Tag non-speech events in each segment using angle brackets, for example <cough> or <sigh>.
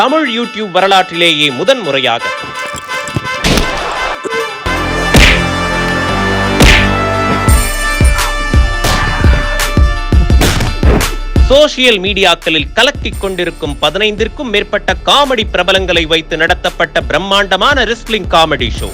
Tamil YouTube வரலாற்றிலேயே முதன் முறையாக. சோசியல் மீடியாக்களில் கலக்கிக் கொண்டிருக்கும் பதினைந்திற்கும் மேற்பட்ட காமெடி பிரபலங்களை வைத்து நடத்தப்பட்ட பிரம்மாண்டமான ரெஸ்லிங் காமெடி ஷோ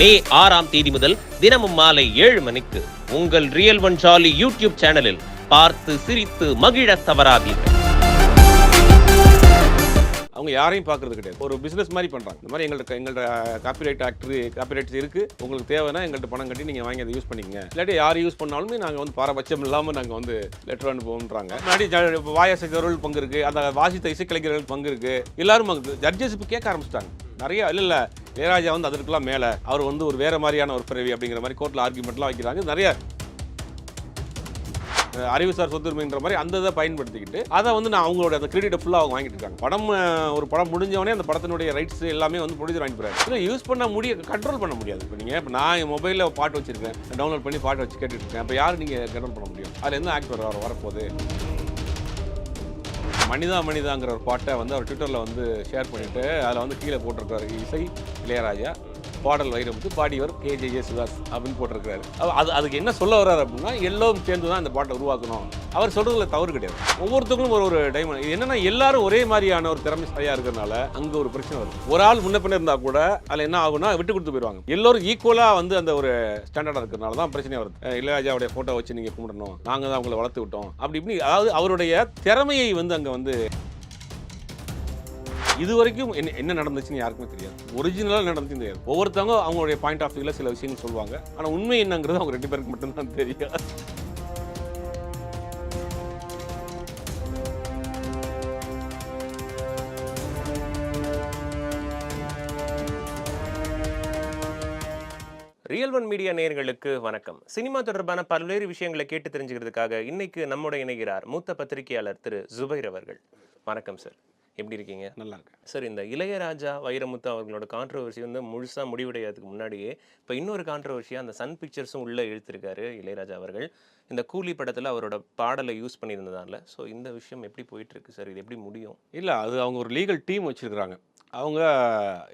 மே ஆறாம் தேதி முதல் தினமும் மாலை ஏழு மணிக்கு உங்கள் ரியல் ஒன் ஜாலி யூடியூப் சேனலில் பார்த்து சிரித்து மகிழ தவறாதீர்கள். அவங்க யாரையும் பார்க்கறது கிடையாது. ஒரு பிஸ்னஸ் மாதிரி பண்றாங்க. இந்த மாதிரி எங்கள்ட்ட எங்கள்ட்ட காப்பிரைட் ஆக்டர் காப்பிரைட்ஸ் இருக்கு. உங்களுக்கு தேவைன்னா எங்கள்ட்ட பணம் கட்டி நீங்க வாங்கி அதை யூஸ் பண்ணிக்கங்க. இல்லாட்டி யார் யூஸ் பண்ணாலுமே நாங்க வந்து பாரபட்சம் இல்லாம நாங்க வந்து லெட்டர் அனுப்புவோம்ன்றாங்க. முன்னாடி ஜ- பங்கு இருக்கு. அந்த வாசித்த இசைக்கலைஞர்கள் பங்கு இருக்கு. எல்லாரும் ஜட்ஜஸ் இப்போ கேட்க ஆரம்பிச்சிட்டாங்க. நிறைய இல்லை இல்லை. இளையராஜா வந்து அதற்கெல்லாம் மேலே. அவர் வந்து ஒரு வேறு மாதிரியான ஒரு பிறவி அப்படிங்கிற மாதிரி கோர்ட்டில் ஆர்குமெண்ட்லாம் வைக்கிறாங்க. நிறைய அறிவுசார் சொத்துரிமைன்ற மாதிரி அந்த இதை பயன்படுத்திக்கிட்டு அதை வந்து நான் அவங்களோட அந்த கிரெடிட்டை ஃபுல்லாக அவங்க வாங்கிட்டு இருக்காங்க. படம் ஒரு படம் முடிஞ்சவொடனே அந்த படத்தினுடைய ரைட்ஸ் எல்லாமே வந்து ப்ரொடியூசர் வாங்கி போகிறாரு இல்லை யூஸ் பண்ண முடிய கண்ட்ரோல் பண்ண முடியாது. இப்போ நீங்கள் இப்போ நான் என் மொபைலில் பாட்டு வச்சிருக்கேன். டவுன்லோட் பண்ணி பாட்டு வச்சு கேட்டுட்டு இருக்கேன். அப்போ யார் நீங்கள் கண்ட்ரோல் பண்ண முடியும்? அதில் எந்த ஆக்டர் வர வரப்போகுது? மனிதா மனிதாங்கிற ஒரு பாட்டை வந்து அவர் ட்விட்டரில் வந்து ஷேர் பண்ணிவிட்டு அதில் வந்து கீழே போட்டிருக்காரு இசை இளையராஜா. பாடல் வைரமுத்து பாடியவர் கே ஜே சுதாஸ் அப்படின்னு போட்டிருக்காரு அது அதுக்கு என்ன சொல்ல வர்றாரு அப்படின்னா எல்லோரும் சேர்ந்து தான் இந்த பாட்டை உருவாக்கணும். அவர் சொல்றதுல தவறு கிடையாது. ஒவ்வொருத்தருக்கும் ஒரு ஒரு டைமண்ட் இது என்னன்னா எல்லாரும் ஒரே மாதிரியான ஒரு திறமைசாலியா இருக்கிறனால அங்க ஒரு பிரச்சனை வரும். ஒரு ஆள் முன்ன பின்ன இருந்தா கூட அதுல என்ன ஆகும்னா விட்டு கொடுத்து போயிடுவாங்க எல்லோரும் ஈக்குவலா வந்து அந்த ஒரு ஸ்டாண்டர்டா இருக்கிறனால தான் பிரச்சனை வருது. இளையராஜாவுடைய போட்டோ வச்சு நீங்க கும்பிடணும். நாங்க தான் அவங்களை வளர்த்து விட்டோம். அப்படி இப்படி அதாவது அவருடைய திறமையை வந்து அங்க வந்து இது வரைக்கும் என்ன என்ன நடந்துச்சுன்னு யாருக்குமே தெரியாது. ஒரிஜினலாக நடந்துச்சுன்னு தெரியாது ஒவ்வொருத்தவங்க அவங்களுடைய பாயிண்ட் ஆஃப் வியூவில் சில விஷயங்கள் சொல்லுவாங்க. ஆனால் உண்மை என்னங்கிறது அவங்க ரெண்டு பேருக்கு மட்டும்தான் தெரியும். ரியல் ஒன் மீடியா நேயர்களுக்கு வணக்கம். சினிமா தொடர்பான பல்வேறு விஷயங்களை கேட்டு தெரிஞ்சுக்கிறதுக்காக இன்னைக்கு நம்முடைய இணைகிறார் மூத்த பத்திரிகையாளர் திரு. ஜுபைர் அவர்கள். வணக்கம் சார் எப்படி இருக்கீங்க? நல்லா இருக்கு சார் இந்த இளையராஜா வைரமுத்து அவர்களோட கான்ட்ரவர்சி வந்து முழுசா முடிவடையாததுக்கு முன்னாடியே இப்போ இன்னொரு கான்ட்ரவர்சியாக அந்த சன் பிக்சர்ஸும் உள்ள இழுத்திருக்காரு இளையராஜா அவர்கள். இந்த கூலி படத்தில் அவரோட பாடலை யூஸ் பண்ணியிருந்ததால. ஸோ இந்த விஷயம் எப்படி போயிட்டு இருக்கு சார் இது எப்படி முடியும்? இல்லை அது அவங்க ஒரு லீகல் டீம் வச்சிருக்கிறாங்க. அவங்க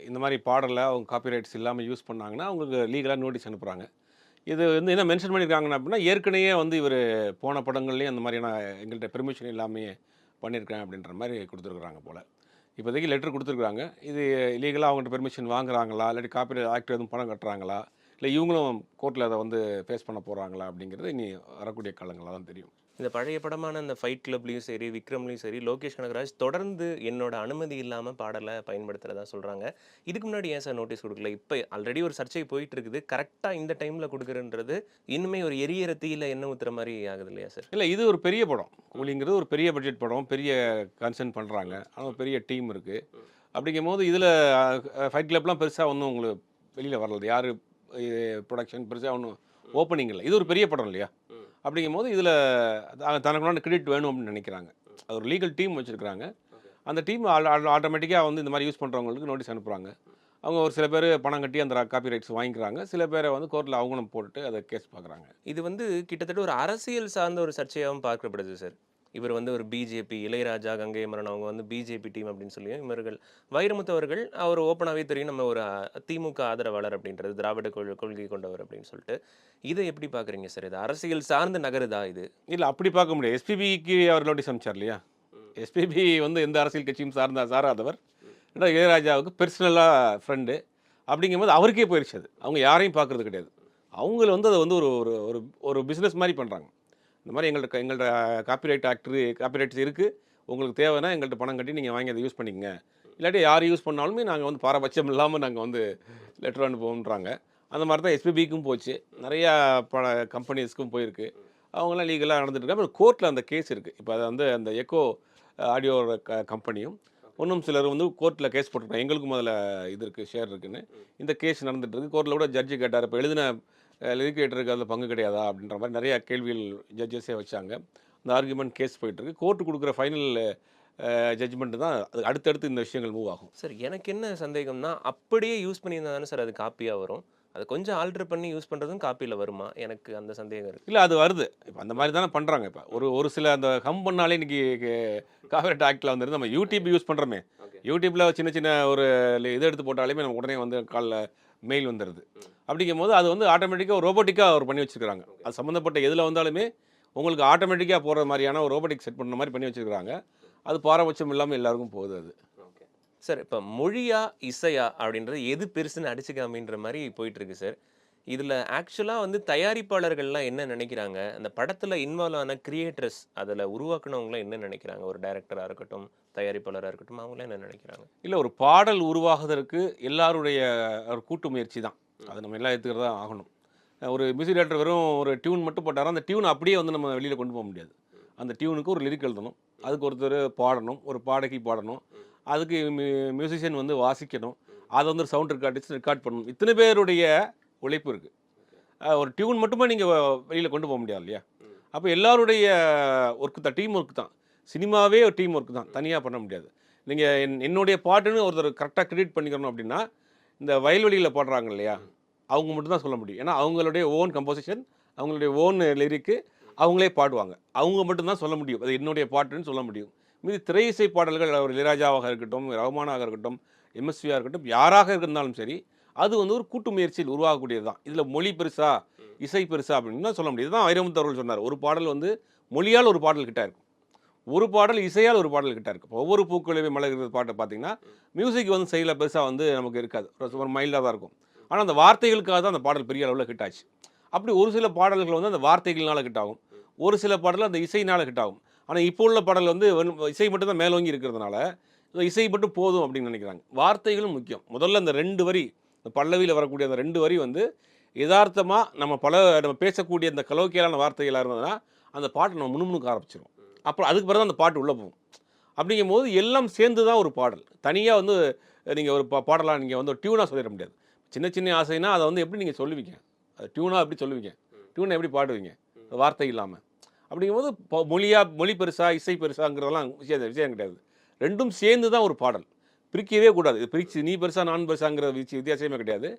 இந்த மாதிரி பாடலை அவங்க காப்பிரைட்ஸ் இல்லாமல் யூஸ் பண்ணாங்கன்னா அவங்களுக்கு லீகலாக நோட்டீஸ் அனுப்புகிறாங்க இது வந்து என்ன மென்ஷன் பண்ணியிருக்காங்கன்னா அப்படின்னா ஏற்கனவே வந்து இவர் போன படங்கள்லேயும் அந்த மாதிரியான எங்கள்கிட்ட பெர்மிஷன் இல்லாமையே பண்ணியிருக்கேன் அப்படின்ற மாதிரி கொடுத்துருக்குறாங்க போல். இப்போதைக்கு லெட்டர் கொடுத்துருக்குறாங்க. இது லீகலாக அவங்கள்ட்ட பெர்மிஷன் வாங்குறாங்களா? இல்லாட்டி காப்பீடு ஆக்ட் எதுவும் பணம் கட்டுறாங்களா? இல்லை இவங்களும் கோர்ட்டில் அதை வந்து ஃபேஸ் பண்ண போகிறாங்களா அப்படிங்கிறது இனி வரக்கூடிய காலங்களாக தான் தெரியும். இந்த பழைய படமான அந்த ஃபைட் கிளப்லையும் சரி விக்ரம்லையும் சரி லோகேஷ் கனகராஜ் தொடர்ந்து என்னோட அனுமதி இல்லாமல் பாடலை பயன்படுத்துறதா சொல்கிறாங்க இதுக்கு முன்னாடி ஏன் சார் நோட்டீஸ் கொடுக்கல? இப்போ ஆல்ரெடி ஒரு சர்ச்சை போயிட்டு இருக்குது கரெக்டாக இந்த டைமில் கொடுக்குறன்றது இன்னுமே ஒரு எரியற தீயில் என்ன ஊத்துற மாதிரி ஆகுது இல்லையா சார்? இல்லை இது ஒரு பெரிய படம். கூலிங்கிறது ஒரு பெரிய பட்ஜெட் படம். பெரிய கன்சர்ன் பண்ணுறாங்க ஆனால் ஒரு பெரிய டீம் இருக்குது அப்படிங்கும் போது இதில் ஃபைட் கிளப்லாம் பெருசாக ஒன்றும் உங்களுக்கு வெளியில் வரல. யார் ப்ரொடக்ஷன் பெருசாக ஒன்றும் ஓப்பனிங் இல்லை இது ஒரு பெரிய படம் இல்லையா? அப்படிங்கும் போது இதில் தனக்குள்ளான கிரெடிட் வேணும் அப்படின்னு நினைக்கிறாங்க. அது ஒரு லீகல் டீம் வச்சுருக்காங்க அந்த டீம் ஆட்டோமேட்டிக்காக வந்து இந்த மாதிரி யூஸ் பண்ணுறவங்களுக்கு நோட்டீஸ் அனுப்புகிறாங்க அவங்க ஒரு சில பேர் பணம் கட்டி அந்த காப்பி ரைட்ஸ் வாங்கிக்கிறாங்க. சில பேரை வந்து கோர்ட்டில் அவங்களும் போட்டு அதை கேஸ் பார்க்குறாங்க. இது வந்து கிட்டத்தட்ட ஒரு அரசியல் சார்ந்த ஒரு சர்ச்சையாகவும் பார்க்கப்படுது சார் இவர் வந்து ஒரு பிஜேபி இளையராஜா கங்கை மரன் அவங்க வந்து பிஜேபி டீம் அப்படின்னு சொல்லி இவர்கள் வைரமுத்து அவர்கள் அவர் ஓப்பனாகவே தெரியும் நம்ம ஒரு திமுக ஆதரவாளர் அப்படின்றது திராவிட கொள் கொள்கை கொண்டவர் அப்படின்னு சொல்லிட்டு. இதை எப்படி பார்க்குறீங்க சார் இது அரசியல் சார்ந்து நகருதா இது? இல்லை அப்படி பார்க்க முடியாது. எஸ்பிபிக்கு அவர் நோட்டீஸ் அனுப்பிச்சார் இல்லையா? எஸ்பிபி வந்து எந்த அரசியல் கட்சியும் சார்ந்த சாராதவர். இளையராஜாவுக்கு பர்சனலாக ஃப்ரெண்டு அப்படிங்கும்போது அவருக்கே போயிடுச்சு அது. அவங்க யாரையும் பார்க்கறது கிடையாது. அவங்கள வந்து அதை வந்து ஒரு ஒரு ஒரு ஒரு பிஸ்னஸ் மாதிரி பண்ணுறாங்க இந்த மாதிரி எங்கள்கிட்ட எங்கள்கிட்ட காப்பிரைட் ஆக்டர் காப்பிரைட்ஸ் இருக்குது உங்களுக்கு தேவைன்னா எங்கள்கிட்ட பணம் கட்டி நீங்கள் வாங்கி அதை யூஸ் பண்ணிக்கங்க. இல்லாட்டி யார் யூஸ் பண்ணாலுமே நாங்கள் வந்து பாரபட்சம் இல்லாமல் நாங்கள் வந்து லெட்டர் அனுப்புவோம்ன்றாங்க. அந்த மாதிரி தான் எஸ்பிபிக்கும் போச்சு. நிறையா பல கம்பெனிஸ்க்கும் போயிருக்கு. அவங்களாம் லீகலாக நடந்துட்டுருக்கு இருக்காங்க. அப்புறம் கோர்ட்டில் அந்த கேஸ் இருக்குது இப்போ அதை வந்து அந்த எக்கோ ஆடியோ க கம்பெனியும் ஒன்றும் சிலர் வந்து கோர்ட்டில் கேஸ் போட்டிருக்காங்க. எங்களுக்கும் அதில் இது இருக்குது ஷேர் இருக்குன்னு. இந்த கேஸ் நடந்துட்டுருக்கு கோர்ட்டில் கூட ஜட்ஜி கேட்டார். இப்போ எழுதின லிரிக்ரேட்டருக்கு அதில் பங்கு கிடையாதா அப்படின்ற மாதிரி நிறைய கேள்விகள் ஜட்ஜஸே வச்சாங்க. இந்த ஆர்குமெண்ட் கேஸ் போயிட்டுருக்கு. கோர்ட்டு கொடுக்குற ஃபைனல் ஜட்ஜ்மெண்ட் தான் அது அடுத்தடுத்து இந்த விஷயங்கள் மூவ் ஆகும். சார் எனக்கு என்ன சந்தேகம்னா அப்படியே யூஸ் பண்ணியிருந்தா தானே சார் அது காப்பியாக வரும். அது கொஞ்சம் ஆல்டர் பண்ணி யூஸ் பண்ணுறதும் காப்பியில் வருமா? எனக்கு அந்த சந்தேகம் இருக்குது இல்லை அது வருது. இப்போ அந்த மாதிரி தானே பண்ணுறாங்க இப்போ ஒரு ஒரு சில அந்த ஹம் பண்ணாலே இன்னைக்கு காவேரட் ஆக்டில் வந்துருந்து நம்ம யூடியூப் யூஸ் பண்ணுறோமே. யூடியூப்பில் சின்ன சின்ன ஒரு இது எடுத்து போட்டாலுமே நம்ம உடனே வந்து காலில் மெயில் வந்துடுது அப்படிங்கும் போது அது வந்து ஆட்டோமேட்டிக்காக ரோபோட்டிக்காக அவர் பண்ணி வச்சிருக்காங்க அது சம்மந்தப்பட்ட எதில் வந்தாலுமே உங்களுக்கு ஆட்டோமேட்டிக்காக போகிற மாதிரியான ஒரு ரோபோட்டிக் செட் பண்ணுற மாதிரி பண்ணி வச்சுருக்கிறாங்க. அது பாரபட்சம் இல்லாமல் எல்லாருக்கும் போகுது அது. சார் இப்போ மொழியா இசையா அப்படின்றது எது பெருசுன்னு அடிச்சுக்காமின்ற மாதிரி போயிட்டு இருக்கு சார். இதில் ஆக்சுவலாக வந்து தயாரிப்பாளர்கள்லாம் என்ன நினைக்கிறாங்க? அந்த படத்தில் இன்வால்வ் ஆன கிரியேட்டர்ஸ் அதில் உருவாக்குனவங்களாம் என்ன நினைக்கிறாங்க? ஒரு டைரக்டராக இருக்கட்டும் தயாரிப்பாளராக இருக்கட்டும் அவங்களாம் என்ன நினைக்கிறாங்க? இல்லை ஒரு பாடல் உருவாகுவதற்கு எல்லாருடைய ஒரு கூட்டு முயற்சி தான். அது நம்ம எல்லாம் எடுத்துக்கிறதா ஆகணும். ஒரு மியூசிக் டேரக்டர் வெறும் ஒரு டியூன் மட்டும் போட்டாரா? அந்த டியூன் அப்படியே வந்து நம்ம வெளியில் கொண்டு போக முடியாது. அந்த டியூனுக்கு ஒரு லிரிக் எழுதணும். அதுக்கு ஒருத்தர் பாடணும் ஒரு பாடகி பாடணும். அதுக்கு மியூசிஷியன் வந்து வாசிக்கணும். அதை வந்து சவுண்ட் ரெக்கார்டிஸ்ட் ரெக்கார்ட் பண்ணணும். இத்தனை பேருடைய உழைப்பு இருக்குது ஒரு டியூன் மட்டுமே நீங்கள் வெளியில் கொண்டு போக முடியாது இல்லையா? அப்போ எல்லாருடைய ஒர்க்கு தான் டீம் ஒர்க் தான். சினிமாவே ஒரு டீம் ஒர்க் தான் தனியாக பண்ண முடியாது. நீங்கள் என் என்னுடைய பாட்டுன்னு ஒருத்தர் கரெக்டாக கிரியேட் பண்ணிக்கணும் அப்படின்னா இந்த வயல்வெளியில் பாடுறாங்க இல்லையா? அவங்க மட்டும் தான் சொல்ல முடியும். ஏன்னா அவங்களுடைய ஓன் கம்போசிஷன் அவங்களுடைய ஓன் லிரிக்கு அவங்களே பாடுவாங்க. அவங்க மட்டும்தான் சொல்ல முடியும். அது என்னுடைய பாட்டுன்னு சொல்ல முடியும். மீதி திரை இசை பாடல்கள் அவர் இளையராஜாவாக இருக்கட்டும் ரகுமானாக இருக்கட்டும் எம்எஸ்வியாக இருக்கட்டும் யாராக இருந்தாலும் சரி அது வந்து ஒரு கூட்டு முயற்சியில் உருவாகக்கூடியது தான் இதில் மொழி பெருசா இசை பெருசா அப்படின்னு சொல்ல முடியாது. தான் வைரமுத்து அவர்கள் சொன்னார். ஒரு பாடல் வந்து மொழியால் ஒரு பாடல் கிட்டே இருக்கும். ஒரு பாடல் இசையால் ஒரு பாடல் கிட்ட இருக்கும். ஒவ்வொரு பூக்களவே மலர்கிறது பாட்டை பார்த்தீங்கன்னா மியூசிக் வந்து செயலில் பெருசாக வந்து நமக்கு இருக்காது. ஒரு- மைல்டாக தான் இருக்கும். ஆனால் அந்த வார்த்தைகளுக்காக தான் அந்த பாடல் பெரிய அளவில் ஹிட் ஆச்சு. அப்படி ஒரு சில பாடல்கள் வந்து அந்த வார்த்தைகள்னால ஹிட் ஆகும். ஒரு சில பாடல் அந்த இசையினால ஹிட் ஆகும். ஆனால் இப்போ உள்ள பாடல் வந்து இசை மட்டும் தான் மேலோங்கி இருக்கிறதுனால இசை மட்டும் போதும் அப்படின்னு நினைக்கிறாங்க. வார்த்தைகளும் முக்கியம். முதல்ல அந்த ரெண்டு வரி இந்த பல்லவியில் வரக்கூடிய அந்த ரெண்டு வரி வந்து யதார்த்தமாக நம்ம பல நம்ம பேசக்கூடிய அந்த கலோக்கியலான வார்த்தைகளாக இருந்ததுன்னா அந்த பாட்டை நம்ம முணுமுணுக்க ஆரம்பிச்சிடும் அப்புறம் அதுக்கு பிறகு அந்த பாட்டு உள்ளே போகும். அப்படிங்கும் போது எல்லாம் சேர்ந்து தான் ஒரு பாடல். தனியாக வந்து நீங்கள் ஒரு பா பாடலாக நீங்கள் வந்து டியூனாக சொல்லிட முடியாது. சின்ன சின்ன ஆசைனா அதை வந்து எப்படி நீங்கள் சொல்லுவீங்க? அது டியூனாக எப்படி சொல்லுவீங்க? டியூனை எப்படி பாடுவீங்க? வார்த்தை இல்லாமல் அப்படிங்கும்போது மொழியாக மொழி பெருசாக இசை பெருசாங்கிறதெல்லாம் விஷயம் விஷயம் கிடையாது. ரெண்டும் சேர்ந்து தான் ஒரு பாடல். பிரிக்கவே கூடாது. இது பிரிச்சு நீ பெருசா நான் பெருசாங்கிற வித்தியாசமே கிடையாது.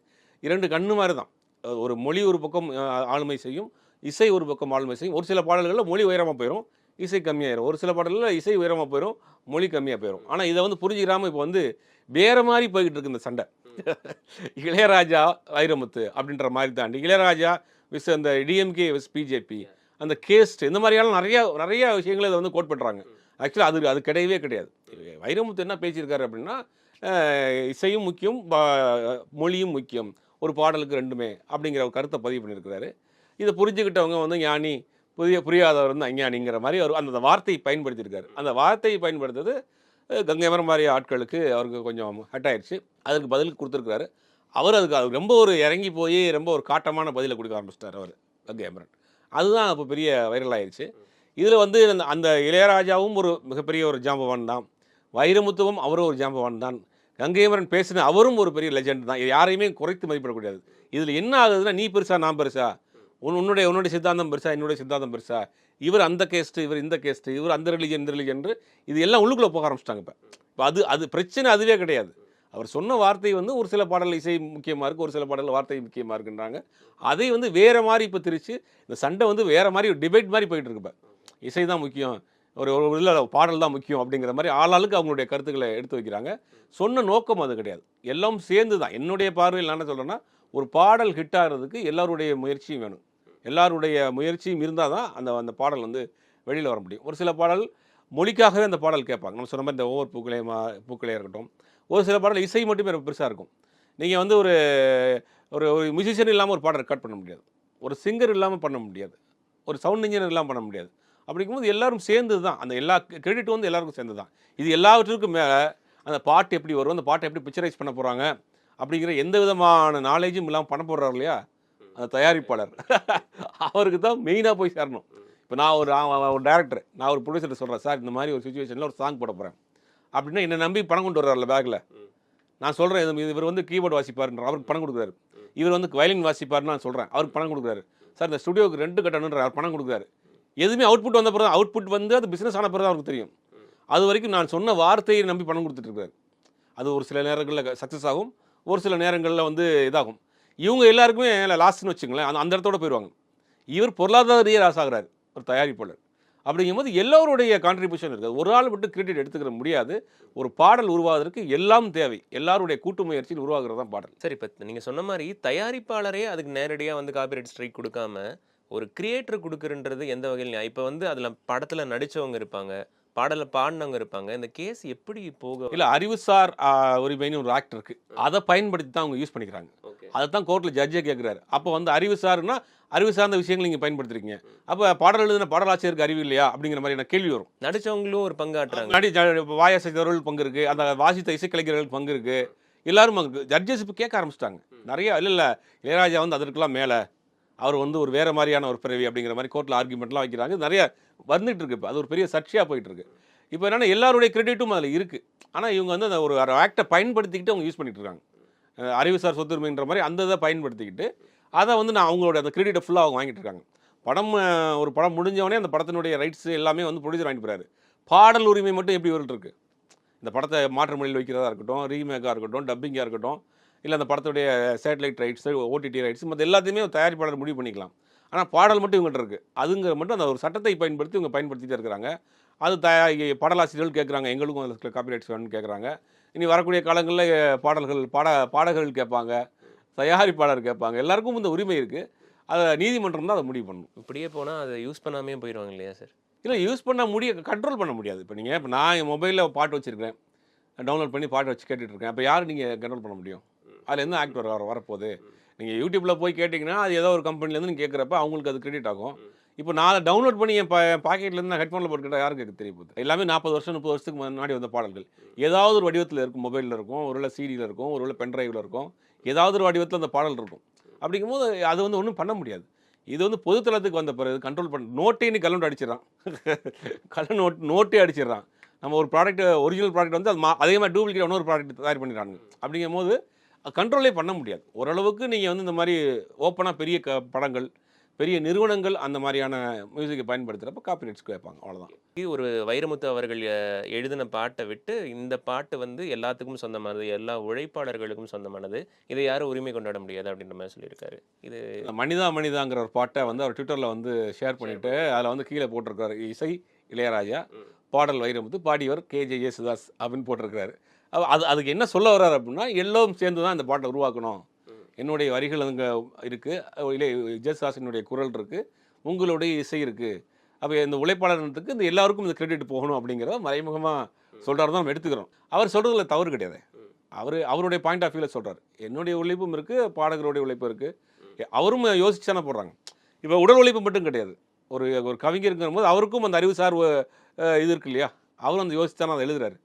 இரண்டு கண்ணு மாதிரி தான் ஒரு மொழி ஒரு பக்கம் ஆளுமை செய்யும் இசை ஒரு பக்கம் ஆளுமை செய்யும். ஒரு சில பாடல்களில் மொழி உயரமாக போயிடும் இசை கம்மியாயிரும். ஒரு சில பாடல்களில் இசை உயரமாக போயிடும் மொழி கம்மியாக போயிடும் ஆனால் இதை வந்து புரிஞ்சுக்கிறாம இப்போ வந்து வேற மாதிரி போய்கிட்டு இருக்கு இந்த சண்டை. இளையராஜா வைரமுத்து அப்படின்ற மாதிரி தாண்டி இளையராஜா விஸ் அந்த டிஎம்கே விஸ் பிஜேபி அந்த கேஸ்ட் இந்த மாதிரியான நிறைய நிறைய விஷயங்களை இதை வந்து கோட் பண்ணுறாங்க ஆக்சுவலாக அது அது கிடையவே கிடையாது. வைரமுத்து என்ன பேசியிருக்காரு அப்படின்னா இசையும் முக்கியம் பா- மொழியும் முக்கியம் ஒரு பாடலுக்கு ரெண்டுமே அப்படிங்கிற ஒரு கருத்தை பதிவு பண்ணியிருக்கிறாரு. இதை புரிஞ்சுக்கிட்டவங்க வந்து ஞானி புரிய புரியாதவர் வந்து அஞ்ஞானிங்கிற மாதிரி அவர் அந்த வார்த்தையை பயன்படுத்தியிருக்காரு. அந்த வார்த்தையை பயன்படுத்துறது அஹ், கங்கைமரம் மாதிரி ஆட்களுக்கு அவருக்கு கொஞ்சம் ஹட் ஆயிடுச்சு அதுக்கு பதில் கொடுத்துருக்காரு அவர் அதுக்கு அது ரொம்ப ஒரு இறங்கி போய் ரொம்ப ஒரு காட்டமான பதிலை கொடுக்க ஆரம்பிச்சிட்டார் அவர் கங்கை அமரன். அதுதான் இப்போ பெரிய வைரல் ஆயிடுச்சு இதில் வந்து அந்த அந்த இளையராஜாவும் ஒரு மிகப்பெரிய ஒரு ஜாம்பவான் தான். வைரமுத்துவும் அவரும் ஒரு ஜாம்பவான் தான். கங்கைமரன் பேசின அவரும் ஒரு பெரிய லெஜெண்ட் தான். யாரையுமே குறைத்து மதிப்பிடக்கூடாது. இதில் என்ன ஆகுதுன்னா நீ பெருசா நான் பெருசா? உன் உன்னுடைய உன்னுடைய சித்தாந்தம் பெருசா என்னுடைய சித்தாந்தம் பெருசா? இவர் அந்த கேஸ்ட்டு இவர் இந்த கேஸ்ட்டு இவர் அந்த ரிலிஜன் இந்த ரிலிஜன் இது எல்லாம் உள்ளுக்குள்ளே போக ஆரம்பிச்சிட்டாங்க இப்போ. இப்போ அது அது பிரச்சனை அதுவே கிடையாது. அவர் சொன்ன வார்த்தை வந்து ஒரு சில பாடல் இசை முக்கியமாக இருக்குது ஒரு சில பாடல் வார்த்தை முக்கியமாக இருக்குன்றாங்க. அதை வந்து வேறு மாதிரி இப்போ திரிச்சு இந்த சண்டை வந்து வேறு மாதிரி ஒரு டிபேட் மாதிரி போயிட்டு இருக்கு இப்போ. இசை தான் முக்கியம். ஒரு ஒரு இல்லை பாடல் தான் முக்கியம் அப்படிங்கிற மாதிரி ஆளாளுக்கு அவங்களுடைய கருத்துக்களை எடுத்து வைக்கிறாங்க. சொன்ன நோக்கம் அது கிடையாது. எல்லாம் சேர்ந்து தான். என்னுடைய பார்வையில் நான் என்ன சொல்கிறேன்னா ஒரு பாடல் ஹிட் ஆகிறதுக்கு எல்லாருடைய முயற்சியும் வேணும். எல்லாருடைய முயற்சியும் இருந்தால் தான் அந்த அந்த பாடல் வந்து வெளியில் வர முடியும். ஒரு சில பாடல் மொழிக்காகவே அந்த பாடல் கேட்பாங்க. நம்ம சொன்ன மாதிரி இந்த ஒவ்வொரு பூக்களே பூக்களையாக பூக்களே இருக்கட்டும். ஒரு சில பாடல் இசை மட்டுமே பெருசாக இருக்கும். நீங்கள் வந்து ஒரு ஒரு ஒரு மியூசிஷியன் இல்லாமல் ஒரு பாடல் ரெக்கார்ட் பண்ண முடியாது. ஒரு சிங்கர் இல்லாமல் பண்ண முடியாது. ஒரு சவுண்ட் இன்ஜினியர் இல்லாமல் பண்ண முடியாது. அப்படிங்கும்போது எல்லாரும் சேர்ந்து தான் அந்த எல்லா கிரெடிட் வந்து எல்லாருக்கும் சேர்ந்து தான் இது எல்லாவற்றுக்கும் மேலே அந்த பாட்டு எப்படி வரும் அந்த பாட்டை எப்படி பிக்சரைஸ் பண்ண போகிறாங்க அப்படிங்கிற எந்த விதமான நாலேஜும் இல்லாமல் பண்ண போடுறாரு இல்லையா? அந்த தயாரிப்பாளர். அவருக்கு தான் மெயினாக போய் சேரணும். இப்போ நான் ஒரு ஒரு டேரக்டர் நான் ஒரு ப்ரொடியூசர் சொல்கிறேன் சார் இந்த மாதிரி ஒரு சுச்சுவேஷனில் ஒரு சாங் போட போகிறேன் அப்படின்னா என்னை நம்பி பணம் கொண்டு வர்றாருல பேக்கில் நான் சொல்கிறேன் இவர் வந்து கீபோர்டு வாசிப்பாருன்ற அவருக்கு பணம் கொடுக்குறாரு. இவர் வந்து வயலின் வாசிப்பார்னு நான் சொல்கிறேன் அவருக்கு பணம் கொடுக்குறாரு. சார் இந்த ஸ்டுடியோக்கு ரெண்டு கட்டணுன்ற அவர் பணம் கொடுக்குறாரு. எதுவுமே அவுட்புட் வந்த பிறகு அவுட்புட் வந்து அது பிஸ்னஸ் ஆன பிறகு தான் அவருக்கு தெரியும். அது வரைக்கும் நான் சொன்ன வார்த்தையை நம்பி பணம் கொடுத்துட்ருக்காரு அது ஒரு சில நேரங்களில் சக்ஸஸ் ஆகும் ஒரு சில நேரங்களில் வந்து இதாகும். இவங்க எல்லாருக்குமே லாஸ்ட்னு வச்சுங்களேன் அந்த அந்த இடத்தோட போயிடுவாங்க இவர் பொருளாதார ரீதியாக லாஸ் ஆகுறாரு ஒரு தயாரிப்பாளர். அப்படிங்கும்போது எல்லோருடைய கான்ட்ரிபியூஷன் இருக்குது ஒரு ஆள் மட்டும் கிரெடிட் எடுத்துக்கிற முடியாது ஒரு பாடல் உருவாவதற்கு எல்லாம் தேவை. எல்லாருடைய கூட்டு முயற்சியில் உருவாகிறது தான் பாடல். சரி இப்போ நீங்கள் சொன்ன மாதிரி தயாரிப்பாளரே அதுக்கு நேரடியாக வந்து காப்பிரைட் ஸ்ட்ரைக் கொடுக்காம ஒரு கிரியேட்டர் கொடுக்குறன்றது எந்த வகையில் நியாயம்? இப்ப வந்து அதுல படத்துல நடிச்சவங்க இருப்பாங்க பாடல பாடினவங்க இருப்பாங்க. இந்த கேஸ் எப்படி போக இல்லை அறிவுசார் உரிமைன்னு ஒரு ஆக்ட் இருக்குது அதை பயன்படுத்தி தான் அவங்க யூஸ் பண்ணிக்கிறாங்க. அதை தான் கோர்ட்டில் ஜட்ஜே கேட்குறாரு அப்போ வந்து அறிவுசார்னா அறிவு சார்ந்த விஷயங்கள் நீங்கள் பயன்படுத்துறீங்க அப்போ பாடல் எழுதின பாடலாசிரியருக்கு அறிவு இல்லையா? அப்படிங்கிற மாதிரியான கேள்வி வரும். நடிச்சவங்களும் ஒரு பங்காற்றுறாங்க. நடி வாயசைத்தவர்கள் பங்கு இருக்கு. அந்த வாசித்த இசைக்கலைஞர்கள் பங்கு இருக்கு. எல்லாரும் ஜட்ஜஸ் இப்போ கேட்க ஆரம்பிச்சிட்டாங்க. நிறைய இல்லை இல்லை இளையராஜா வந்து அதற்கெல்லாம் மேலே. அவர் வந்து ஒரு வேறு மாதிரியான ஒரு பிறவி அப்படிங்கிற மாதிரி கோர்ட்டில் ஆர்குமெண்ட்லாம் வைக்கிறாங்க. நிறைய வந்துட்டு இருக்கு இப்போ. அது ஒரு பெரிய சர்ச்சையாக போயிட்டு இருக்கு. இப்போ என்னென்னா எல்லாருடைய கிரெடிட்டும் அதில் இருக்கு. ஆனால் இவங்க வந்து அந்த ஒரு ஆக்டை பயன்படுத்திக்கிட்டு அவங்க யூஸ் பண்ணிட்டு இருக்காங்க. அறிவுசார் சொத்துரிமைன்ற மாதிரி அந்த இதை பயன்படுத்திக்கிட்டு அதை வந்து நான் அவங்களோட அந்த கிரெடிட்டை ஃபுல்லாக அவங்க வாங்கிட்டு இருக்காங்க. படம் ஒரு படம் முடிஞ்சவொடனே அந்த படத்தினுடைய ரைட்ஸ் எல்லாமே வந்து ப்ரொடியூசர் வாங்கிட்டு போகிறாரு பாடல் உரிமை மட்டும் எப்படி இருக்கு? இந்த படத்தை மாற்று மொழியில் வைக்கிறதா இருக்கட்டும் ரீமேக்காக இருக்கட்டும் டப்பிங்காக இருக்கட்டும் இல்லை அந்த படத்துடைய சேட்டலைட் ரைட்ஸ் ஓடிடி ரைட்ஸ் மற்ற எல்லாத்தையுமே தயாரிப்பாளர் முடிவு பண்ணிக்கலாம். ஆனால் பாடல் மட்டும் இவங்கள்ட்ட இருக்குது அதுங்கிற மட்டும் அந்த ஒரு சட்டத்தை பயன்படுத்தி இவங்க பயன்படுத்திட்டே இருக்கிறாங்க. அது த பாடலாசிரியர்கள் கேட்குறாங்க எங்களுக்கும் அதில் காப்பிரைட்ஸ் வேணும்னு கேட்குறாங்க இனி வரக்கூடிய காலங்களில் பாடல்கள் பாட பாடகர்கள் கேட்பாங்க தயாரிப்பாளர் கேட்பாங்க எல்லாருக்கும் இந்த உரிமை இருக்குது அதை நீதிமன்றம் தான் அதை முடிவு பண்ணணும் இப்படியே போனா அதை யூஸ் பண்ணாமே போயிடுவாங்க இல்லையா சார் இல்லை யூஸ் பண்ண முடிய கண்ட்ரோல் பண்ண முடியாது. இப்போ நீங்கள் இப்போ நான் என் மொபைலில் பாட்டு வச்சுருக்கேன் டவுன்லோட் பண்ணி பாட்டு வச்சு கேட்டுட்டு இருக்கேன். அப்போ யார் நீங்கள் கண்ட்ரோல் பண்ண முடியும்? அதில் எந்த ஆக்ட் வர வரப்போகுது? நீங்கள் யூடியூப்பில் போய் கேட்டிங்கன்னா அது ஏதோ ஒரு கம்பெனிலேருந்து நீங்கள் கேட்குறப்ப அவங்களுக்கு அது கிரெடிட் ஆகும். இப்போ நான் டவுன்லோட் பண்ணி என் பாக்கெட்லேருந்து நான் ஹெட்ஃபோனில் போட்டுக்கிட்டால் யாருக்கு எனக்கு தெரிய போகுது? எல்லாமே நாற்பது வருஷம் முப்பது வருஷத்துக்கு முன்னாடி வந்த பாடல்கள். ஏதாவது ஒரு வடிவத்தில் இருக்கும் மொபைலில் இருக்கும் ஒரு உள்ள சிடியில் இருக்கும் ஒரு ஒருவேளை பென்ட்ரைவில் இருக்கும் ஏதாவது ஒரு வடிவத்தில் அந்த பாடல் இருக்கும். அப்படிங்கும்போது அது வந்து ஒன்றும் பண்ண முடியாது. இது வந்து பொதுத்தளத்துக்கு வந்த பிறகு கண்ட்ரோல் பண்ண நோட்டேன்னு கலண்டு அடிச்சிடறான். <laughs> கள்ள நோட் நோட்டே அடிச்சிடறான். நம்ம ஒரு ப்ராடக்ட் ஒரிஜினல் ப்ராடக்ட் வந்து அது மா அதே மாதிரி டூப்ளிகேட் இன்னொரு ப்ராடக்ட் தயார் பண்ணிடுறாங்க அப்படிங்கும் போது கண்ட்ரோலே பண்ண முடியாது. ஓரளவுக்கு நீங்கள் வந்து இந்த மாதிரி ஓப்பனாக பெரிய க படங்கள் பெரிய நிறுவனங்கள் அந்த மாதிரியான மியூசிக்கை பயன்படுத்துகிறப்ப காப்பிரைட்ஸ் கேட்பாங்க. அவ்வளோதான் ஒரு வைரமுத்து அவர்கள் எழுதின பாட்டை விட்டு இந்த பாட்டு வந்து எல்லாத்துக்கும் சொந்தமானது எல்லா உழைப்பாளர்களுக்கும் சொந்தமானது. இதை யாரும் உரிமை கொண்டாட முடியாது அப்படின்ற மாதிரி சொல்லியிருக்காரு. இது மனிதா மனிதாங்கிற ஒரு பாட்டை வந்து அவர் ட்விட்டரில் வந்து ஷேர் பண்ணிவிட்டு அதில் வந்து கீழே போட்டிருக்காரு இசை இளையராஜா பாடல் வைரமுத்து பாடியவர் கேஜே யேசுதாஸ் அப்படின்னு போட்டிருக்காரு அவ- அது அதுக்கு என்ன சொல்ல வர்றாரு அப்படின்னா எல்லோரும் சேர்ந்து தான் இந்த பாட்டை உருவாக்கணும். என்னுடைய வரிகள் அங்கே இருக்குது இல்லை ஜெயசுதாஸினுடைய குரல் இருக்குது உங்களுடைய இசை இருக்குது அப்போ இந்த உழைப்பாளர்களுக்கு இந்த எல்லாருக்கும் இந்த கிரெடிட் போகணும் அப்படிங்கிறத மறைமுகமாக சொல்கிறாரு தான் நம்ம எடுத்துக்கிறோம். அவர் சொல்கிறதுல தவறு கிடையாது. அவர் அவருடைய பாயிண்ட் ஆஃப் வியூவில் சொல்கிறார் என்னுடைய உழைப்பும் இருக்குது பாடகருடைய உழைப்பு இருக்குது அவரும் யோசிச்சு தானே போடுறாங்க. இப்போ உடல் உழைப்பு மட்டும் கிடையாது. ஒரு ஒரு கவிஞருங்கிற போது அவருக்கும் அந்த அறிவுசார் இது இருக்கு இல்லையா? அவரும் அந்த யோசிச்சு தானே அதை எழுதுறாரு.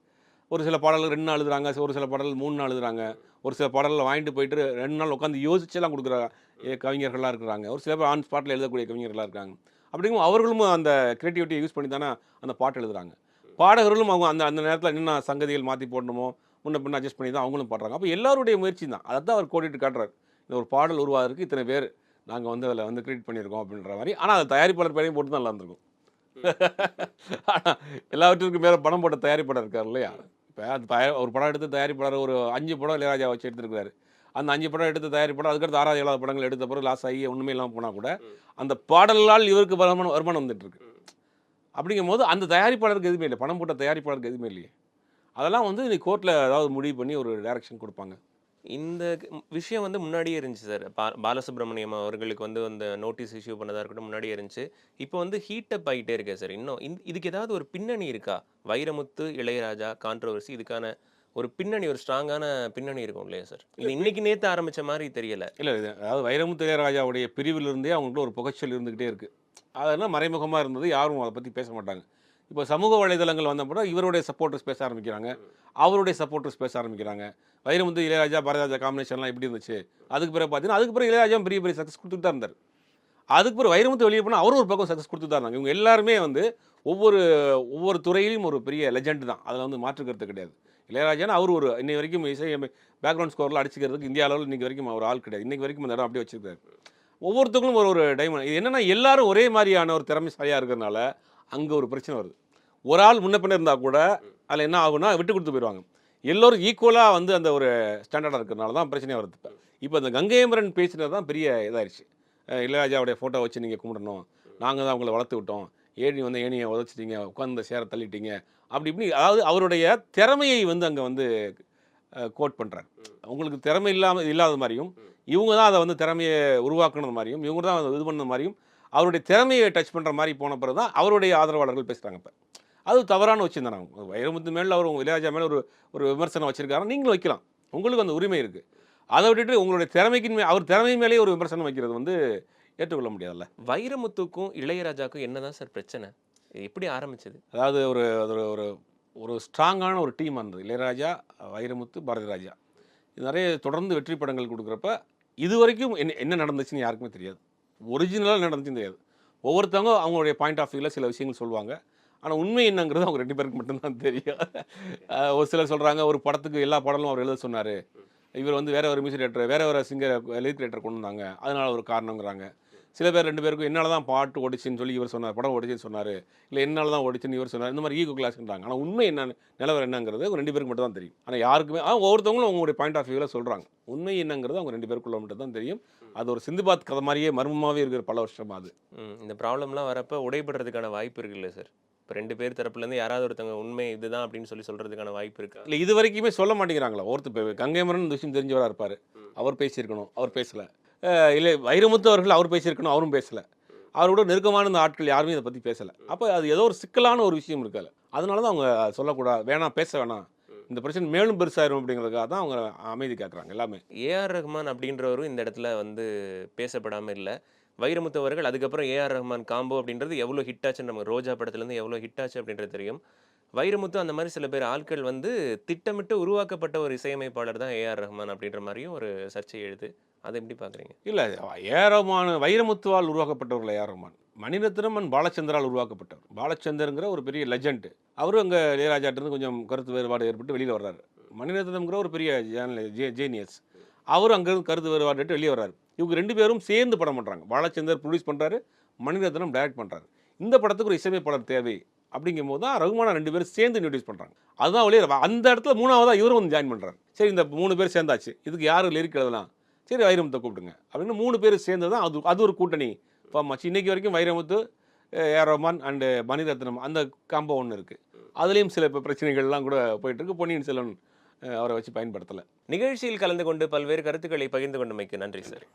ஒரு சில பாடல்கள் ரெண்டு நாள் எழுதுறாங்க ஒரு சில பாடல்கள் மூணு நாள் எழுதுறாங்க. ஒரு சில பாடல்களை வாங்கிட்டு போயிட்டு ரெண்டு நாள் உட்காந்து யோசிச்செல்லாம் கொடுக்குற அஹ், கவிஞர்கள்லாம் இருக்கிறாங்க. ஒரு சில பேர் ஆன் ஸ்பாட்டில் எழுதக்கூடிய கவிஞர்களாக இருக்காங்க. அப்படிங்கும் அவர்களும் அந்த கிரியேட்டிவிட்டியை யூஸ் பண்ணி தானே அந்த பாட்டு எழுதுறாங்க. பாடகர்களும் அவங்க அந்த அந்த நேரத்தில் என்ன சங்கதிகள் மாற்றி போடணுமோ முன்ன பின்ன அட்ஜஸ்ட் பண்ணி தான் அவங்களும் பாடுறாங்க. அப்போ எல்லாருடைய முயற்சி தான். அதை தான் அவர் கோடிட்டு காட்டுறாரு. இந்த ஒரு பாடல் உருவாகிறதுக்கு இத்தனை பேர் நாங்கள் வந்து அதில் வந்து கிரியேட் பண்ணியிருக்கோம் அப்படின்ற மாதிரி. ஆனால் அது தயாரிப்பாளர் பேரையும் போட்டு தான் நல்லா இருந்திருக்கும் <laughs> எல்லாவற்றிற்கும் மேலே பணம் போட்ட தயாரிப்பாளர் இருக்கார் இல்லையா? இப்போ அந்த தயார் ஒரு படம் எடுத்து தயாரிப்பாளர் ஒரு அஞ்சு படம் இளையராஜா வச்சு எடுத்திருக்காரு அந்த அஞ்சு படம் எடுத்து தயாரிப்பாளர் அதுக்கடுத்து ஆறாவது ஏழாவது படங்கள் எடுத்த பிறகு லாஸ் ஆகி ஒன்றுமே இல்லாமல் போனால் கூட அந்த பாடலால் இவருக்கு வருமானம் வருமானம் வந்துட்டு இருக்கு. அப்படிங்கும் போது அந்த தயாரிப்பாளருக்கு எதுவுமே இல்லை. பணம் போட்ட தயாரிப்பாளருக்கு எதுவுமே இல்லையே. அதெல்லாம் வந்து இன்னைக்கு கோர்ட்டில் ஏதாவது முடிவு பண்ணி ஒரு டைரக்ஷன் கொடுப்பாங்க. இந்த விஷயம் வந்து முன்னாடியே இருந்துச்சு சார். பா- பாலசுப்ரமணியம் அவர்களுக்கு வந்து அந்த நோட்டீஸ் இஷ்யூ பண்ணதா இருக்கட்டும் முன்னாடியே இருந்துச்சு. இப்போ வந்து ஹீட் அப் ஆகிட்டே இருக்கே சார். இன்னும் இதுக்கு ஏதாவது ஒரு பின்னணி இருக்கா? வைரமுத்து இளையராஜா கான்ட்ரவர்சி இதுக்கான ஒரு பின்னணி ஒரு ஸ்ட்ராங்கான பின்னணி இருக்கும் இல்லையா சார்? இது இன்னைக்கு நேத்து ஆரம்பிச்ச மாதிரி தெரியல. இல்லை இது அதாவது வைரமுத்து இளையராஜாவுடைய பிரிவிலிருந்தே அவங்களுக்குள்ள ஒரு புகைச்சல் இருந்துக்கிட்டே இருக்குது அதெல்லாம் மறைமுகமாக இருந்தது யாரும் அதை பற்றி பேச மாட்டாங்க. இப்போ சமூக வலைதளங்கள் வந்த இவருடைய சப்போர்ட்டர்ஸ் பேச ஆரம்பிக்கிறாங்க. அவருடைய சப்போர்ட்டர்ஸ் பேச ஆரம்பிக்கிறாங்க. வைரமுத்து இளையராஜா பாரதிராஜா காம்பினேஷன்லாம் எப்படி இருந்துச்சு? அதுக்கு பிறகு பார்த்தீங்கன்னா அதுக்கு பிறகு இளையராஜா பெரிய பெரிய சக்ஸஸ் கொடுத்துட்டு தான் இருந்தார். அதுக்கு பிறகு வைரமுத்து வெளியே போனால் அவரும் ஒரு பக்கம் சக்ஸஸ் கொடுத்து தான் இருந்தாங்க. இவங்க எல்லாருமே வந்து ஒவ்வொரு ஒவ்வொரு துறையிலும் ஒரு பெரிய லெஜெண்ட் தான். அதில் வந்து மாற்று கருத்து கிடையாது. இளையராஜான்னு அவர் ஒரு இன்னை வரைக்கும் இசை பேக்ரவுண்ட் ஸ்கோரில் அடிச்சுக்கிறதுக்கு இந்தியா அளவில் இன்னைக்கு வரைக்கும் அவர் ஆள் கிடையாது. இன்றைக்கி வரைக்கும் அந்த இடம் அப்படியே வச்சுருக்காரு. ஒவ்வொருத்தருக்கும் ஒரு ஒரு டைமண்ட் இது என்னென்னா எல்லாரும் ஒரே மாதிரியான ஒரு திறமைசாலியாக இருக்கிறதுனால அங்கே ஒரு பிரச்சனை வருது. ஒரு ஆள் முன்ன பின்ன இருந்தால் கூட அதில் என்ன ஆகும்னா விட்டு கொடுத்து போயிடுவாங்க எல்லோரும் ஈக்குவலாக வந்து அந்த ஒரு ஸ்டாண்டர்டாக இருக்கிறனால தான் பிரச்சனையாக வருது இப்போ. இப்போ அந்த கங்கையமரன் பேசினது தான் பெரிய இதாகிடுச்சு இளையராஜாவுடைய ஃபோட்டோ வச்சு நீங்கள் கும்பிடணும். நாங்கள் தான் அவங்கள வளர்த்து விட்டோம். ஏணி வந்து ஏணியை உதச்சிட்டீங்க உட்காந்து சேர தள்ளிட்டீங்க. அப்படி இப்படி அதாவது அவருடைய திறமையை வந்து அங்கே வந்து கோட் பண்ணுறாரு உங்களுக்கு திறமை இல்லாமல் இல்லாத மாதிரியும் இவங்க தான் அதை வந்து திறமையை உருவாக்குனது மாதிரியும் இவங்க தான் அதை இது பண்ண மாதிரியும் அவருடைய திறமையை டச் பண்ணுற மாதிரி போன பிறகு தான் அவருடைய ஆதரவாளர்கள் பேசுகிறாங்க இப்போ. அது தவறான வச்சுருந்தாங்க அவங்க. வைரமுத்து மேலே அவர் இளையராஜா மேலே ஒரு ஒரு விமர்சனம் வச்சிருக்காரு நீங்களும் வைக்கலாம். உங்களுக்கு அந்த உரிமை இருக்குது அதை விட்டுட்டு உங்களுடைய திறமைக்கின் மே அவர் திறமை மேலேயே ஒரு விமர்சனம் வைக்கிறது வந்து ஏற்றுக்கொள்ள முடியாதுல்ல. வைரமுத்துக்கும் இளையராஜாக்கும் என்னதான் சார் பிரச்சனை? எப்படி ஆரம்பிச்சது? அதாவது ஒரு அது ஒரு ஒரு ஒரு ஸ்ட்ராங்கான ஒரு டீம் இருந்தது இளையராஜா வைரமுத்து பாரதி ராஜா இது நிறைய தொடர்ந்து வெற்றி படங்கள் கொடுக்குறப்ப இது வரைக்கும் என்ன என்ன நடந்துச்சுன்னு யாருக்குமே தெரியாது. ஒரிஜினலாக நடந்துச்சுன்னு தெரியாது. ஒவ்வொருத்தவங்க அவங்களுடைய பாயிண்ட் ஆஃப் வியூவில் சில விஷயங்கள் சொல்லுவாங்க. ஆனால் உண்மை என்னங்கிறது அவங்க ரெண்டு பேருக்கு மட்டும்தான் தெரியும். <laughs> ஒரு சிலர் சொல்கிறாங்க ஒரு படத்துக்கு எல்லா படமும் அவர் எழுத சொன்னார். இவர் வந்து வேற ஒரு மியூசிக் டேரக்டர் வேற ஒரு சிங்கர் லிரிக் டேரக்டர் கொண்டு வந்தாங்க. அதனால ஒரு காரணங்கிறாங்க. சில பேர் ரெண்டு பேருக்கும் என்னால் தான் பாட்டு ஓடிச்சுன்னு சொல்லி இவர் சொன்னார் படம் ஓடிச்சுன்னு சொன்னார் இல்லை என்னால் தான் ஓடிச்சுன்னு இவர் சொன்னார் இந்த மாதிரி ஈகோ கிளாஸ்ன்றாங்க ஆனால் உண்மை என்ன நிலவரம் என்னங்கிறது அவங்க ரெண்டு பேருக்கு மட்டும் தான் தெரியும். ஆனால் யாருக்குமே ஆ ஒவ்வொருத்தவங்களும் அவங்களுடைய பாயிண்ட் ஆஃப் வியூவில் சொல்கிறாங்க உண்மை என்னங்கிறது அவங்க ரெண்டு பேருக்குள்ள மட்டும் தான் தெரியும். அது ஒரு சிந்துபாத் கதை மாதிரியே மர்மமாகவே இருக்கிற பல வருஷமா அது. இந்த ப்ராப்ளம்லாம் வரப்ப உடைபடுறதுக்கான வாய்ப்பு இருக்குல்ல சார்? இப்போ ரெண்டு பேர் தரப்புலேருந்து யாராவது ஒருத்தவங்க உண்மை இதுதான் அப்படின்னு சொல்லி சொல்றதுக்கான வாய்ப்பு இருக்கா? இல்லை இது வரைக்குமே சொல்ல மாட்டேங்கிறாங்களா? ஒருத்தர் இப்போ கங்கைமரன் இந்த விஷயம் தெரிஞ்சவராக இருப்பார். அவர் பேசியிருக்கணும் அவர் பேசலை. இல்லை வைரமுத்து அவர்கள் அவர் பேசியிருக்கணும் அவரும் பேசலை. அவரோட நெருக்கமான இந்த ஆட்கள் யாருமே இதை பற்றி பேசலை. அப்போ அது ஏதோ ஒரு சிக்கலான ஒரு விஷயம் இருக்காது அதனால தான் அவங்க சொல்லக்கூடாது வேணாம் பேச வேணாம் இந்த பிரச்சனை மேலும் பெருசாயிரும் அப்படிங்கிறதுக்காக தான் அவங்க அமைதி கேட்குறாங்க எல்லாமே. ஏஆர் ரஹ்மான் அப்படின்றவரும் இந்த இடத்துல வந்து பேசப்படாமல் இல்லை. வைரமுத்து அவர்கள் அதுக்கப்புறம் ஏஆர் ரஹ்மான் காம்போ அப்படின்றது எவ்வளோ ஹிட் ஆச்சுன்னு நம்ம ரோஜா படத்துலேருந்து எவ்வளோ ஹிட் ஆச்சு அப்படின்றது தெரியும். வைரமுத்து அந்த மாதிரி சில பேர் ஆட்கள் வந்து திட்டமிட்டு உருவாக்கப்பட்ட ஒரு இசையமைப்பாளர் தான் ஏஆர் ரஹ்மான் அப்படின்ற மாதிரியும் ஒரு சர்ச்சை எழுது. அதை எப்படி பார்க்குறீங்க? இல்லை ஏரமான வைரமுத்துவால் உருவாக்கப்பட்டவர்கள் ஏரமான் மணிரத்னம் அண்ட் பாலச்சந்தரால் உருவாக்கப்பட்டவர். பாலச்சந்தருங்கிற ஒரு பெரிய லெஜண்ட் அவரும் அங்கே இளையராஜாட்டிருந்து கொஞ்சம் கருத்து வேறுபாடு ஏற்பட்டு வெளியில் வர்றாரு. மணிரத்னம்ங்கிற ஒரு பெரிய ஜே ஜேனியஸ் அவரும் அங்கேருந்து கருத்து வேறுபாடு வெளியே வர்றாரு. இவங்க ரெண்டு பேரும் சேர்ந்து படம் பண்ணுறாங்க பாலச்சந்தர் ப்ரொடியூஸ் பண்ணுறாரு மணிரத்னம் டைரக்ட் பண்ணுறாரு இந்த படத்துக்கு ஒரு இசையமைப்பாளர் தேவை அப்படிங்கும் போது தான் ரகுமானா ரெண்டு பேரும் சேர்ந்து இன்ட்ரடியூஸ் பண்ணுறாங்க அதுதான் வெளியே அந்த இடத்துல மூணாவதாக இவரும் வந்து ஜாயின் பண்ணுறாரு சரி இந்த மூணு பேர் சேர்ந்தாச்சு. இதுக்கு யார் லிரிக் எழுதலாம்? சரி வைரமுத்தை கூப்பிடுங்க. அப்படின்னு மூணு பேர் சேர்ந்து தான் அது அது ஒரு கூட்டணி ஃபார்ம் ஆச்சு. இன்றைக்கி வரைக்கும் வைரமுத்து ஏரோமான் ரஹ்மான் அண்டு மணிரத்னம் அந்த காம்போ ஒன்று இருக்குது அதுலேயும் சில இப்போ பிரச்சனைகள்லாம் கூட போயிட்டுருக்கு. பொன்னியின் செல்வன் அவரை வச்சு பயன்படுத்தலை. நிகழ்ச்சியில் கலந்து கொண்டு பல்வேறு கருத்துக்களை பகிர்ந்து கொண்டமைக்கு நன்றி சார்.